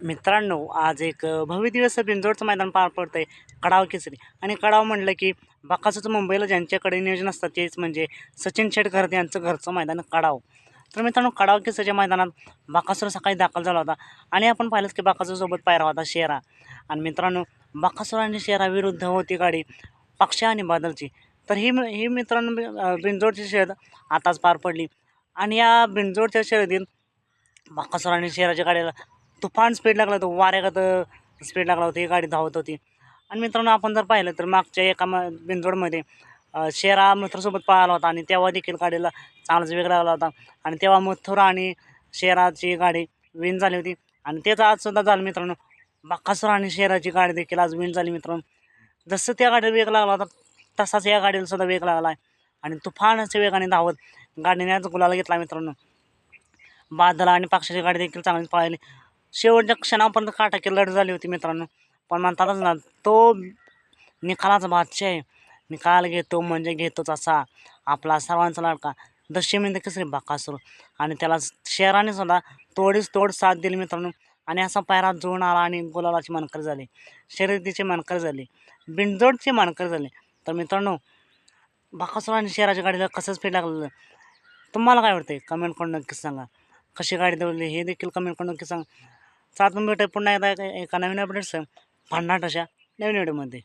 मित्रांनो आज एक भव्य दिवस बिंजोडचं मैदान पार पडतं आहे कडाव केसरी. आणि कडाव म्हटलं की बाकासूचं मुंबईला ज्यांच्याकडे नियोजन असतं तेच म्हणजे सचिन शेटकर यांचं घरचं मैदान कडाव. तर मित्रांनो कडाव केसरीच्या मैदानात बाकासूर सकाळी दाखल झाला होता. आणि आपण पाहिलंच की बाकासूरसोबत पायरा होता शेरा. आणि मित्रांनो बाकासूर आणि शेरा विरुद्ध होती गाडी पक्षा आणि बादलची. तर ही ही मित्रांनो बिंजोडची शर्यत आताच पार पडली. आणि या बिंजोडच्या शर्यतीत बाकासूर आणि शेराच्या गाडीला तुफान स्पीड लागला होता वाऱ्यागत स्पीड लागला होता ही गाडी धावत होती. आणि मित्रांनो आपण जर पाहिलं तर मागच्या एका म बिंजोडमध्ये शेरा मथुरसोबत पळाला होता आणि तेव्हा देखील गाडीला चांगलाच वेग लागला होता. आणि तेव्हा मथुरा आणि शेराची गाडी विन झाली होती. आणि तेच आजसुद्धा झालं मित्रांनो. बाकासूर आणि शेराची गाडी देखील आज विन झाली मित्रांनो. जसं त्या गाडीला वेग लागला होता तसाच या गाडीला सुद्धा वेग लागला आहे. आणि तुफानच्या वेगाने धावत गाडीने आज गुलाला घेतला मित्रांनो. बादला आणि पक्षाची गाडी देखील चांगलीच पळाली. शेवटच्या क्षणापर्यंत काटाकी लढ झाली होती मित्रांनो. पण म्हणतातच ना तो निकालाचा बादशाह आहे. निकाल घेतो म्हणजे घेतोच असा आपला सर्वांचा लाडका. दशमींद केसरी बाकासूर? आणि त्याला शहराने सुद्धा तोडीच तोड साथ दिली मित्रांनो. आणि असा पायरा जुळून आला आणि गुलालाची मानकर झाली. शर्यतीची मानकर झाली. बिंडजोडची मानकर झाली. तर मित्रांनो बाकासूर आणि शहराच्या गाडीला कसंच स्पीड लागलेलं तुम्हाला काय वाटतंय? कमेंट करून नक्कीच सांगा. कशी गाडी दौडली हे देखील कमेंट करून नक्की सांगा. सात मिनिटं पुन्हा एकदा एका- एका नवीन अपडेट्स भन्नाट अशा नवीन व्हिडिओमध्ये